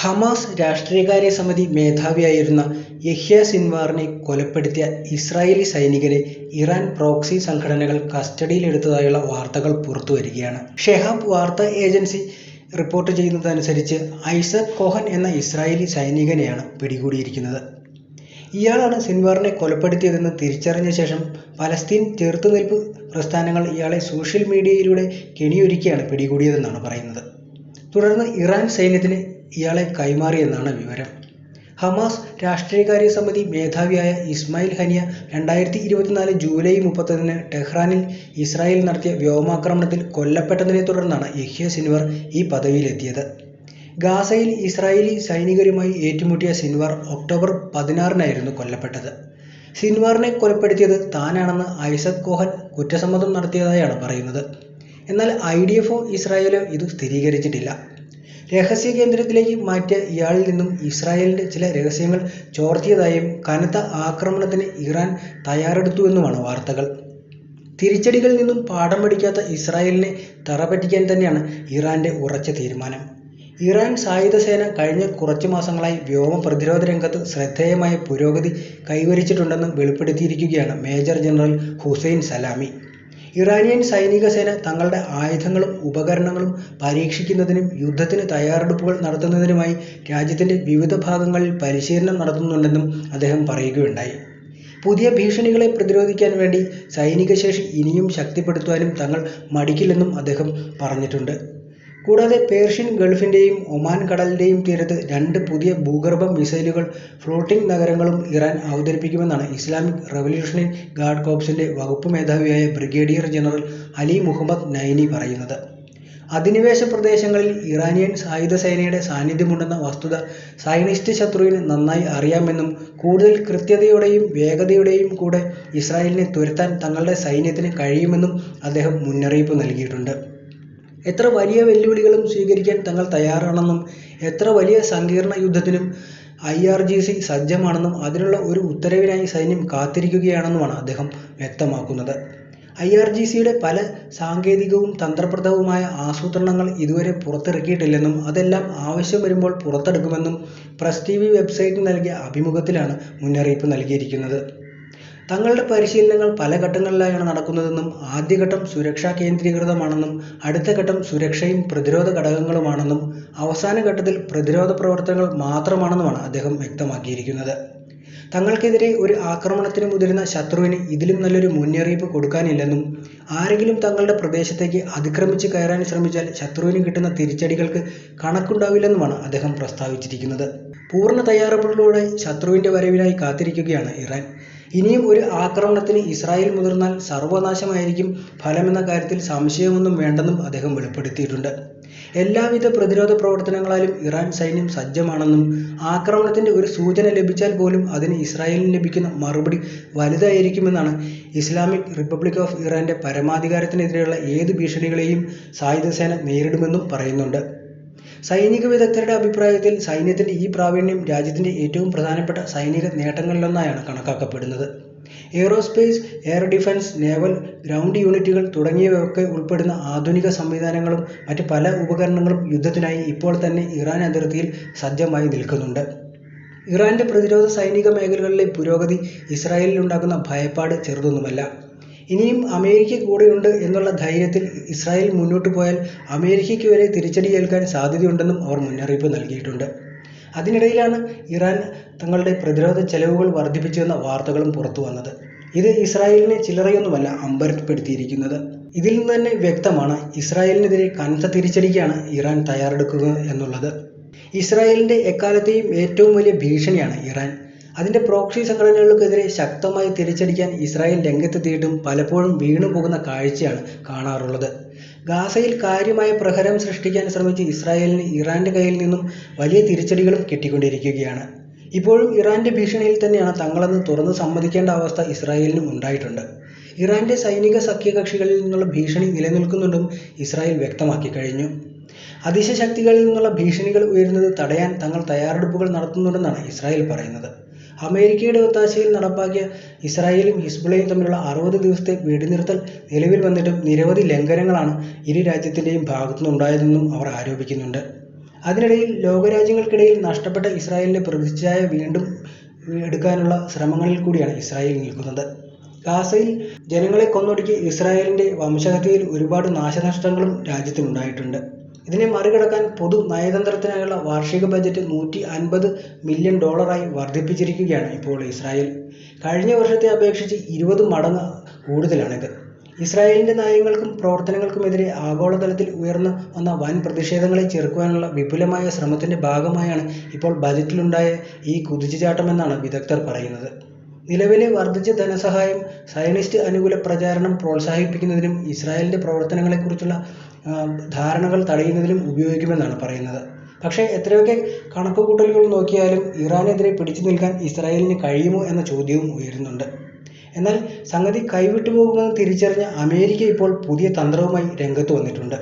Hamas രാഷ്ട്രീയകാര്യ സമിതി മേധാവിയായിരുന്ന യഹ്യ സിൻവാറിനെ കൊലപ്പെടുത്തിയ Israeli സൈനികരെ ഇറാൻ പ്രോക്സി സംഘടനകൾ കസ്റ്റഡിയിലെടുത്തതായുള്ള വാർത്തകൾ പുറത്തു വരികയാണ്. ഷെഹാബ് വാർത്താ ഏജൻസി റിപ്പോർട്ട് ചെയ്യുന്നതനുസരിച്ച് ഐസക് കോഹൻ എന്ന ഇസ്രായേലി സൈനികനെയാണ് പിടികൂടിയിരിക്കുന്നത്. ഇയാളാണ് സിൻവാറിനെ കൊലപ്പെടുത്തിയതെന്ന് തിരിച്ചറിഞ്ഞ ശേഷം പലസ്തീൻ ചെറുത്തുനിൽപ്പ് പ്രസ്ഥാനങ്ങൾ ഇയാളെ സോഷ്യൽ മീഡിയയിലൂടെ കെണിയൊരുക്കിയാണ് പിടികൂടിയതെന്നാണ് പറയുന്നത്. തുടർന്ന് ഇറാൻ സൈന്യത്തിന് ഇയാളെ കൈമാറിയെന്നാണ് വിവരം. ഹമാസ് രാഷ്ട്രീയകാര്യ സമിതി മേധാവിയായ ഇസ്മായിൽ ഹനിയ രണ്ടായിരത്തി ഇരുപത്തിനാല് ജൂലൈ മുപ്പത്തൊന്നിന് ടെഹ്റാനിൽ ഇസ്രായേൽ നടത്തിയ വ്യോമാക്രമണത്തിൽ കൊല്ലപ്പെട്ടതിനെ തുടർന്നാണ് യഹ്യ സിൻവർ ഈ പദവിയിലെത്തിയത്. ഗാസയിൽ ഇസ്രായേലി സൈനികരുമായി ഏറ്റുമുട്ടിയ സിൻവർ ഒക്ടോബർ പതിനാറിനായിരുന്നു കൊല്ലപ്പെട്ടത്. സിൻവാറിനെ കൊലപ്പെടുത്തിയത് താനാണെന്ന് ഐസക് കോഹൻ കുറ്റസമ്മതം നടത്തിയതായാണ് പറയുന്നത്. എന്നാൽ ഐ ഡി എഫോ ഇസ്രായേലോ ഇത് സ്ഥിരീകരിച്ചിട്ടില്ല. രഹസ്യ കേന്ദ്രത്തിലേക്ക് മാറ്റിയ ഇയാളിൽ നിന്നും ഇസ്രായേലിന്റെ ചില രഹസ്യങ്ങൾ ചോർത്തിയതായും കനത്ത ആക്രമണത്തിന് ഇറാൻ തയ്യാറെടുത്തുവെന്നുമാണ് വാർത്തകൾ. തിരിച്ചടികളിൽ നിന്നും പാഠം പഠിക്കാത്ത ഇസ്രായേലിനെ തറപറ്റിക്കാൻ തന്നെയാണ് ഇറാന്റെ ഉറച്ച തീരുമാനം. ഇറാൻ സായുധ സേന കഴിഞ്ഞ കുറച്ചു മാസങ്ങളായി വ്യോമ പ്രതിരോധ രംഗത്ത് ശ്രദ്ധേയമായ പുരോഗതി കൈവരിച്ചിട്ടുണ്ടെന്ന് വെളിപ്പെടുത്തിയിരിക്കുകയാണ് major general Hussein Salami. Iranian സൈനിക സേന തങ്ങളുടെ ആയുധങ്ങളും ഉപകരണങ്ങളും പരീക്ഷിക്കുന്നതിനും യുദ്ധത്തിന് തയ്യാറെടുപ്പുകൾ നടത്തുന്നതിനുമായി രാജ്യത്തിന്റെ വിവിധ ഭാഗങ്ങളിൽ പരിശീലനം നടത്തുന്നുണ്ടെന്നും അദ്ദേഹം പറയുകയുണ്ടായി. പുതിയ ഭീഷണികളെ പ്രതിരോധിക്കാൻ വേണ്ടി സൈനിക ശേഷി ഇനിയും ശക്തിപ്പെടുത്തുവാനും തങ്ങൾ മടിക്കില്ലെന്നും അദ്ദേഹം പറഞ്ഞിട്ടുണ്ട്. കൂടാതെ പേർഷ്യൻ ഗൾഫിന്റെയും ഒമാൻ കടലിന്റെയും തീരത്ത് രണ്ട് പുതിയ ഭൂഗർഭ മിസൈലുകൾ ഫ്ലോട്ടിംഗ് നഗരങ്ങളും ഇറാൻ അവതരിപ്പിക്കുമെന്നാണ് ഇസ്ലാമിക് റവല്യൂഷണറി ഗാർഡ് കോപ്സിന്റെ വകുപ്പ് മേധാവിയായ brigadier general Ali Muhammad Naini പറയുന്നത്. അധിനിവേശ പ്രദേശങ്ങളിൽ ഇറാനിയൻ സായുധ സേനയുടെ സാന്നിധ്യമുണ്ടെന്ന വസ്തുത സൈനിസ്റ്റ് ശത്രുവിന് നന്നായി അറിയാമെന്നും കൂടുതൽ കൃത്യതയോടെയും വേഗതയോടെയും കൂടെ ഇസ്രായേലിനെ തുരത്താൻ തങ്ങളുടെ സൈന്യത്തിന് കഴിയുമെന്നും അദ്ദേഹം മുന്നറിയിപ്പ് നൽകിയിട്ടുണ്ട്. എത്ര വലിയ വെല്ലുവിളികളും സ്വീകരിക്കാൻ തങ്ങൾ തയ്യാറാണെന്നും എത്ര വലിയ സങ്കീർണ യുദ്ധത്തിനും ഐ ആർ ജി സി സജ്ജമാണെന്നും അതിനുള്ള ഒരു ഉത്തരവിനായി സൈന്യം കാത്തിരിക്കുകയാണെന്നുമാണ് അദ്ദേഹം വ്യക്തമാക്കുന്നത്. ഐ ആർ ജി സിയുടെ പല സാങ്കേതികവും തന്ത്രപ്രദവുമായ ആസൂത്രണങ്ങൾ ഇതുവരെ പുറത്തിറക്കിയിട്ടില്ലെന്നും അതെല്ലാം ആവശ്യം വരുമ്പോൾ പുറത്തെടുക്കുമെന്നും പ്രസ് ടി വി വെബ്സൈറ്റിന് നൽകിയ അഭിമുഖത്തിലാണ് മുന്നറിയിപ്പ് നൽകിയിരിക്കുന്നത്. തങ്ങളുടെ പരിശീലനങ്ങൾ പല ഘട്ടങ്ങളിലായാണ് നടക്കുന്നതെന്നും ആദ്യഘട്ടം സുരക്ഷാ കേന്ദ്രീകൃതമാണെന്നും അടുത്ത ഘട്ടം സുരക്ഷയും പ്രതിരോധ ഘടകങ്ങളുമാണെന്നും അവസാന ഘട്ടത്തിൽ പ്രതിരോധ പ്രവർത്തനങ്ങൾ മാത്രമാണെന്നുമാണ് അദ്ദേഹം വ്യക്തമാക്കിയിരിക്കുന്നത്. തങ്ങൾക്കെതിരെ ഒരു ആക്രമണത്തിന് മുതിരുന്ന ശത്രുവിന് ഇതിലും നല്ലൊരു മുന്നറിയിപ്പ് കൊടുക്കാനില്ലെന്നും ആരെങ്കിലും തങ്ങളുടെ പ്രദേശത്തേക്ക് അതിക്രമിച്ച് കയറാൻ ശ്രമിച്ചാൽ ശത്രുവിന് കിട്ടുന്ന തിരിച്ചടികൾക്ക് കണക്കുണ്ടാവില്ലെന്നുമാണ് അദ്ദേഹം പ്രസ്താവിച്ചിരിക്കുന്നത്. പൂർണ തയ്യാറെടുപ്പുകളോടെ ശത്രുവിന്റെ വരവിനായി കാത്തിരിക്കുകയാണ് ഇറാൻ. ഇനിയും ഒരു ആക്രമണത്തിന് ഇസ്രായേൽ മുതിർന്നാൽ സർവനാശമായിരിക്കും ഫലമെന്ന കാര്യത്തിൽ സംശയമൊന്നും വേണ്ടെന്നും അദ്ദേഹം വെളിപ്പെടുത്തിയിട്ടുണ്ട്. എല്ലാവിധ പ്രതിരോധ പ്രവർത്തനങ്ങളാലും ഇറാൻ സൈന്യം സജ്ജമാണെന്നും ആക്രമണത്തിന്റെ ഒരു സൂചന ലഭിച്ചാൽ പോലും അതിന് ഇസ്രായേലിന് ലഭിക്കുന്ന മറുപടി വലുതായിരിക്കുമെന്നാണ് ഇസ്ലാമിക് റിപ്പബ്ലിക് ഓഫ് ഇറാന്റെ പരമാധികാരത്തിനെതിരെയുള്ള ഏത് ഭീഷണികളെയും സായുധ സേന നേരിടുമെന്നും പറയുന്നുണ്ട്. സൈനിക വിദഗ്ധരുടെ അഭിപ്രായത്തിൽ സൈന്യത്തിന്റെ ഈ പ്രാവീണ്യം രാജ്യത്തിന്റെ ഏറ്റവും പ്രധാനപ്പെട്ട സൈനിക നേട്ടങ്ങളിലൊന്നായാണ് കണക്കാക്കപ്പെടുന്നത്. Aerospace air defence naval ground യൂണിറ്റുകൾ തുടങ്ങിയവയൊക്കെ ഉൾപ്പെടുന്ന ആധുനിക സംവിധാനങ്ങളും മറ്റ് പല ഉപകരണങ്ങളും യുദ്ധത്തിനായി ഇപ്പോൾ തന്നെ ഇറാൻ അതിർത്തിയിൽ സജ്ജമായി നിൽക്കുന്നുണ്ട്. ഇറാന്റെ പ്രതിരോധ സൈനിക മേഖലകളിലെ പുരോഗതി ഇസ്രായേലിൽ ഉണ്ടാക്കുന്ന ഭയപ്പാട് ചെറുതൊന്നുമല്ല. ഇനിയും അമേരിക്ക കൂടെയുണ്ട് എന്നുള്ള ധൈര്യത്തിൽ ഇസ്രായേൽ മുന്നോട്ട് പോയാൽ അമേരിക്കയ്ക്ക് വരെ തിരിച്ചടി ഏൽക്കാൻ സാധ്യതയുണ്ടെന്നും അവർ മുന്നറിയിപ്പ് നൽകിയിട്ടുണ്ട്. അതിനിടയിലാണ് ഇറാൻ തങ്ങളുടെ പ്രതിരോധ ചെലവുകൾ വർദ്ധിപ്പിച്ചുവെന്ന വാർത്തകളും പുറത്തു വന്നത്. ഇത് ഇസ്രായേലിനെ ചില്ലറയൊന്നുമല്ല അമ്പരപ്പെടുത്തിയിരിക്കുന്നത് ഇതിൽ നിന്ന് തന്നെ വ്യക്തമാണ് ഇസ്രായേലിനെതിരെ കനത്ത തിരിച്ചടിക്കാണ് ഇറാൻ തയ്യാറെടുക്കുക എന്നുള്ളത്. ഇസ്രായേലിന്റെ എക്കാലത്തെയും ഏറ്റവും വലിയ ഭീഷണിയാണ് ഇറാൻ. അതിന്റെ പ്രോക്സി സംഘടനകൾക്കെതിരെ ശക്തമായി തിരിച്ചടിക്കാൻ ഇസ്രായേൽ രംഗത്തെത്തിയിട്ടും പലപ്പോഴും വീണുപോകുന്ന കാഴ്ചയാണ് കാണാറുള്ളത്. ഗാസയിൽ കാര്യമായ പ്രഹരം സൃഷ്ടിക്കാൻ ശ്രമിച്ച ഇസ്രായേലിന് ഇറാന്റെ കയ്യിൽ നിന്നും വലിയ തിരിച്ചടികളും കിട്ടിക്കൊണ്ടിരിക്കുകയാണ്. ഇപ്പോഴും ഇറാന്റെ ഭീഷണിയിൽ തന്നെയാണ് തങ്ങളെന്ന് തുറന്നു സമ്മതിക്കേണ്ട അവസ്ഥ ഇസ്രായേലിനും ഉണ്ടായിട്ടുണ്ട്. ഇറാന്റെ സൈനിക സഖ്യകക്ഷികളിൽ നിന്നുള്ള ഭീഷണി നിലനിൽക്കുന്നുണ്ടും ഇസ്രായേൽ വ്യക്തമാക്കി കഴിഞ്ഞു. അതിശയശക്തികളിൽ നിന്നുള്ള ഭീഷണികൾ ഉയരുന്നത് തടയാൻ തങ്ങൾ തയ്യാറെടുപ്പുകൾ നടത്തുന്നുണ്ടെന്നാണ് ഇസ്രായേൽ പറയുന്നത്. അമേരിക്കയുടെ ഒത്താശയിൽ നടപ്പാക്കിയ ഇസ്രായേലും ഹിസ്ബുള്ളയും തമ്മിലുള്ള അറുപത് ദിവസത്തെ വെടിനിർത്തൽ നിലവിൽ വന്നിട്ടും നിരവധി ലംഘനങ്ങളാണ് ഇരു രാജ്യത്തിന്റെയും ഭാഗത്തുനിന്നുണ്ടായതെന്നും അവർ ആരോപിക്കുന്നുണ്ട്. അതിനിടയിൽ ലോകരാജ്യങ്ങൾക്കിടയിൽ നഷ്ടപ്പെട്ട ഇസ്രായേലിന്റെ പ്രതിച്ഛായ വീണ്ടും എടുക്കാനുള്ള ശ്രമങ്ങളിൽ കൂടിയാണ് ഇസ്രായേൽ നിൽക്കുന്നത്. ഗാസയിൽ ജനങ്ങളെ കൊന്നൊടുക്കി ഇസ്രായേലിന്റെ വംശഹത്യയിൽ ഒരുപാട് നാശനഷ്ടങ്ങളും രാജ്യത്തിനുണ്ടായിട്ടുണ്ട്. ഇതിനെ മറികടക്കാൻ പൊതു നയതന്ത്രത്തിനായുള്ള വാർഷിക ബജറ്റ് നൂറ്റി അൻപത് മില്യൺ ഡോളറായി വർദ്ധിപ്പിച്ചിരിക്കുകയാണ് ഇപ്പോൾ ഇസ്രായേൽ. കഴിഞ്ഞ വർഷത്തെ അപേക്ഷിച്ച് ഇരുപത് മടങ്ങ് കൂടുതലാണിത്. ഇസ്രായേലിന്റെ നയങ്ങൾക്കും പ്രവർത്തനങ്ങൾക്കുമെതിരെ ആഗോളതലത്തിൽ ഉയർന്നു വന്ന വൻ പ്രതിഷേധങ്ങളെ ചെറുക്കുവാനുള്ള വിപുലമായ ശ്രമത്തിന്റെ ഭാഗമായാണ് ഇപ്പോൾ ബജറ്റിലുണ്ടായ ഈ കുതിച്ചുചാട്ടമെന്നാണ് വിദഗ്ധർ പറയുന്നത്. നിലവിലെ വർദ്ധിച്ച ധനസഹായം സയനിസ്റ്റ് അനുകൂല പ്രചാരണം പ്രോത്സാഹിപ്പിക്കുന്നതിനും ഇസ്രായേലിന്റെ പ്രവർത്തനങ്ങളെക്കുറിച്ചുള്ള ധാരണകൾ തടയുന്നതിനും ഉപയോഗിക്കുമെന്നാണ് പറയുന്നത്. പക്ഷേ എത്രയൊക്കെ കണക്കുകൂട്ടലുകൾ നോക്കിയാലും ഇറാനെതിരെ പിടിച്ചു നിൽക്കാൻ ഇസ്രായേലിന് കഴിയുമോ എന്ന ചോദ്യവും ഉയരുന്നുണ്ട്. എന്നാൽ സംഗതി കൈവിട്ടു പോകുമെന്ന് തിരിച്ചറിഞ്ഞ അമേരിക്ക ഇപ്പോൾ പുതിയ തന്ത്രവുമായി രംഗത്ത് വന്നിട്ടുണ്ട്.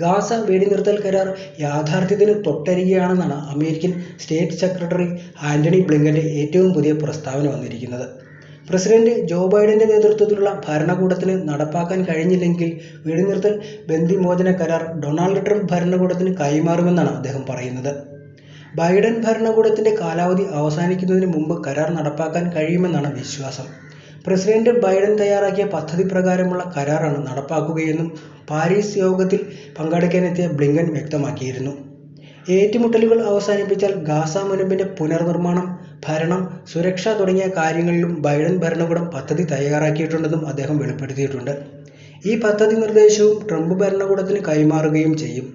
ഗാസ വെടിനിർത്തൽ കരാർ യാഥാർത്ഥ്യത്തിന് തൊട്ടരികയാണെന്നാണ് അമേരിക്കൻ സ്റ്റേറ്റ് സെക്രട്ടറി ആന്റണി ബ്ലിങ്കന്റെ ഏറ്റവും പുതിയ പ്രസ്താവന വന്നിരിക്കുന്നത്. പ്രസിഡന്റ് ജോ ബൈഡന്റെ നേതൃത്വത്തിലുള്ള ഭരണകൂടത്തിന് നടപ്പാക്കാൻ കഴിഞ്ഞില്ലെങ്കിൽ വെടിനിർത്തൽ ബന്ദിമോചന കരാർ ഡൊണാൾഡ് ട്രംപ് ഭരണകൂടത്തിന് കൈമാറുമെന്നാണ് അദ്ദേഹം പറയുന്നത്. ബൈഡൻ ഭരണകൂടത്തിന്റെ കാലാവധി അവസാനിക്കുന്നതിന് മുമ്പ് കരാർ നടപ്പാക്കാൻ കഴിയുമെന്നാണ് വിശ്വാസം. പ്രസിഡന്റ് ബൈഡൻ തയ്യാറാക്കിയ പദ്ധതി പ്രകാരമുള്ള കരാറാണ് നടപ്പാക്കുകയെന്നും പാരീസ് യോഗത്തിൽ പങ്കെടുക്കാനെത്തിയ ബ്ലിങ്കൻ വ്യക്തമാക്കിയിരുന്നു. ഏറ്റുമുട്ടലുകൾ അവസാനിപ്പിച്ചാൽ ഗാസ മുനമ്പിന്റെ പുനർനിർമ്മാണം ഭരണം സുരക്ഷ തുടങ്ങിയ കാര്യങ്ങളിലും ബൈഡൻ ഭരണകൂടം പദ്ധതി തയ്യാറാക്കിയിട്ടുണ്ടെന്നും അദ്ദേഹം വെളിപ്പെടുത്തിയിട്ടുണ്ട്. ഈ പദ്ധതി നിർദ്ദേശവും ട്രംപ് ഭരണകൂടത്തിന് കൈമാറുകയും ചെയ്യും.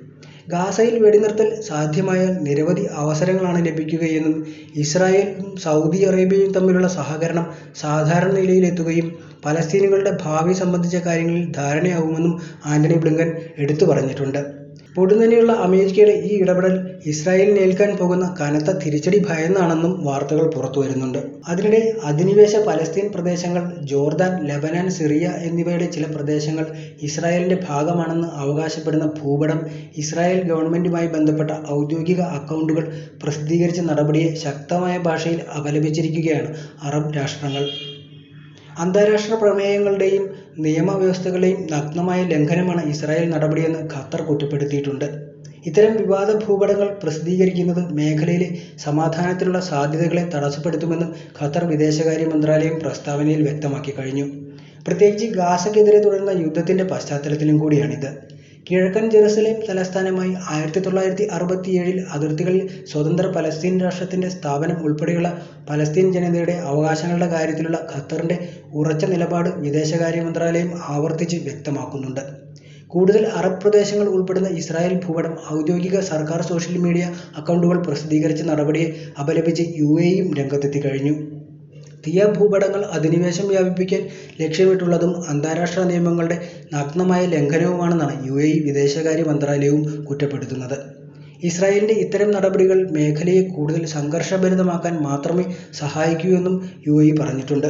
ഗാസയിൽ വെടിനിർത്തൽ സാധ്യമായാൽ നിരവധി അവസരങ്ങളാണ് ലഭിക്കുകയെന്നും ഇസ്രായേലും സൗദി അറേബ്യയും തമ്മിലുള്ള സഹകരണം സാധാരണ നിലയിലെത്തുകയും പലസ്തീനുകളുടെ ഭാവി സംബന്ധിച്ച കാര്യങ്ങളിൽ ധാരണയാവുമെന്നും ആന്റണി ബ്ലിങ്കൻ എടുത്തു പറഞ്ഞിട്ടുണ്ട്. പൊടുന്നനെയുള്ള അമേരിക്കയുടെ ഈ ഇടപെടൽ ഇസ്രായേലിന് ഏൽക്കാൻ പോകുന്ന കനത്ത തിരിച്ചടി ഭയന്നാണെന്നും വാർത്തകൾ പുറത്തു വരുന്നുണ്ട്. അതിനിടെ അധിനിവേശ പലസ്തീൻ പ്രദേശങ്ങൾ ജോർദാൻ ലെബനാൻ സിറിയ എന്നിവയുടെ ചില പ്രദേശങ്ങൾ ഇസ്രായേലിന്റെ ഭാഗമാണെന്ന് അവകാശപ്പെടുന്ന ഭൂപടം ഇസ്രായേൽ ഗവൺമെന്റുമായി ബന്ധപ്പെട്ട ഔദ്യോഗിക അക്കൗണ്ടുകൾ പ്രസിദ്ധീകരിച്ച നടപടിയെ ശക്തമായ ഭാഷയിൽ അപലപിച്ചിരിക്കുകയാണ് അറബ് രാഷ്ട്രങ്ങൾ. അന്താരാഷ്ട്ര പ്രമേയങ്ങളുടെയും നിയമവ്യവസ്ഥകളുടെയും നഗ്നമായ ലംഘനമാണ് ഇസ്രായേൽ നടപടിയെന്ന് ഖത്തർ കുറ്റപ്പെടുത്തിയിട്ടുണ്ട്. ഇത്തരം വിവാദ ഭൂപടങ്ങൾ പ്രസിദ്ധീകരിക്കുന്നത് മേഖലയിലെ സമാധാനത്തിനുള്ള സാധ്യതകളെ തടസ്സപ്പെടുത്തുമെന്നും ഖത്തർ വിദേശകാര്യ മന്ത്രാലയം പ്രസ്താവനയിൽ വ്യക്തമാക്കി കഴിഞ്ഞു. പ്രത്യേകിച്ച് ഗാസയ്ക്കെതിരെ തുടരുന്ന യുദ്ധത്തിന്റെ പശ്ചാത്തലത്തിലും കൂടിയാണിത്. കിഴക്കൻ ജെറുസലേം തലസ്ഥാനമായി ആയിരത്തി തൊള്ളായിരത്തി അറുപത്തിയേഴിൽ അതിർത്തികളിൽ സ്വതന്ത്ര പലസ്തീൻ രാഷ്ട്രത്തിന്റെ സ്ഥാപനം ഉൾപ്പെടെയുള്ള പലസ്തീൻ ജനതയുടെ അവകാശങ്ങളുടെ കാര്യത്തിലുള്ള ഖത്തറിന്റെ ഉറച്ച നിലപാട് വിദേശകാര്യ മന്ത്രാലയം ആവർത്തിച്ച് വ്യക്തമാക്കുന്നുണ്ട്. കൂടുതൽ അറബ് പ്രദേശങ്ങൾ ഉൾപ്പെടുന്ന ഇസ്രായേൽ ഭൂപടം ഔദ്യോഗിക സർക്കാർ സോഷ്യൽ മീഡിയ അക്കൗണ്ടുകൾ പ്രസിദ്ധീകരിച്ച നടപടിയെ അപലപിച്ച് യു എയും രംഗത്തെത്തി കഴിഞ്ഞു. തീയ ഭൂപടങ്ങൾ അധിനിവേശം വ്യാപിപ്പിക്കാൻ ലക്ഷ്യമിട്ടുള്ളതും അന്താരാഷ്ട്ര നിയമങ്ങളുടെ നഗ്നമായ ലംഘനവുമാണെന്നാണ് യു എ ഇ വിദേശകാര്യ മന്ത്രാലയവും കുറ്റപ്പെടുത്തുന്നത്. ഇസ്രായേലിന്റെ ഇത്തരം നടപടികൾ മേഖലയെ കൂടുതൽ സംഘർഷഭരിതമാക്കാൻ മാത്രമേ സഹായിക്കൂ എന്നും യു എ ഇ പറഞ്ഞിട്ടുണ്ട്.